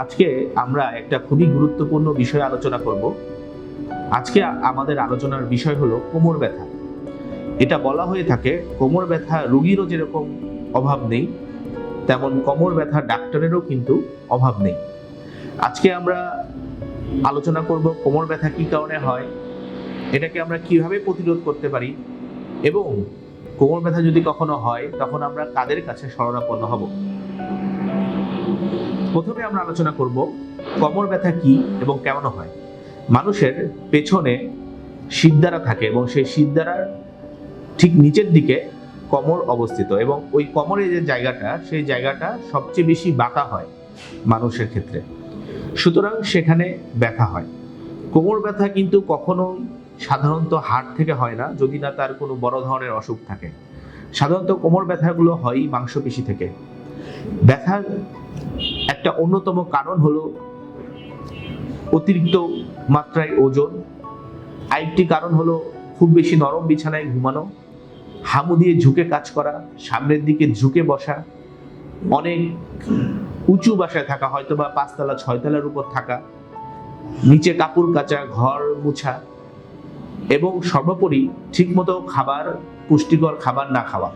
আজকে আমরা একটা খুবই গুরুত্বপূর্ণ বিষয় আলোচনা করব। আজকে আমাদের আলোচনার বিষয় হলো কোমর ব্যথা। এটা বলা হয়ে থাকে, কোমর ব্যথা রোগীরও যেরকম অভাব নেই, তেমন কোমর ব্যথা ডাক্তারেরও কিন্তু অভাব নেই। আজকে আমরা আলোচনা করব কোমর ব্যথা কি কারণে হয়, এটাকে আমরা কীভাবে প্রতিরোধ করতে পারি এবং কোমর ব্যথা যদি কখনো হয়, তখন আমরা কাদের কাছে শরণাপন্ন হব? প্রথমে আমরা আলোচনা করব কোমর ব্যথা কি এবং কেমন হয়। মানুষের পেছনে সিদ্ধারা থাকে এবং সেই সিদ্ধারার ঠিক নিচের দিকে কোমর অবস্থিত এবং ওই কোমরের যে জায়গাটা, সেই জায়গাটা সবচেয়ে বেশি বাঁকা হয় মানুষের ক্ষেত্রে। সুতরাং সেখানে ব্যথা হয়। কোমর ব্যথা কিন্তু কখনো সাধারণত হাড় থেকে হয় না, যদি না তার কোনো বড় ধরনের অসুখ থাকে। সাধারণত কোমর ব্যথাগুলো হয় মাংসপেশি থেকে। ব্যথার একটা অন্যতম কারণ হলো অতিরিক্ত মাত্রায় ওজন। আরেকটি কারণ হলো খুব বেশি নরম বিছানায় ঘুমানো, হামু দিয়ে ঝুঁকে কাজ করা, সামনের দিকে ঝুঁকে বসা, অনেক উঁচু বাসায় থাকা হয়তো বা পাঁচতলা, ছয়তলার উপর থাকা, নিচে কাপড় কাচা, ঘর মুছা এবং সর্বোপরি ঠিকমতো খাবার, পুষ্টিকর খাবার না খাওয়া।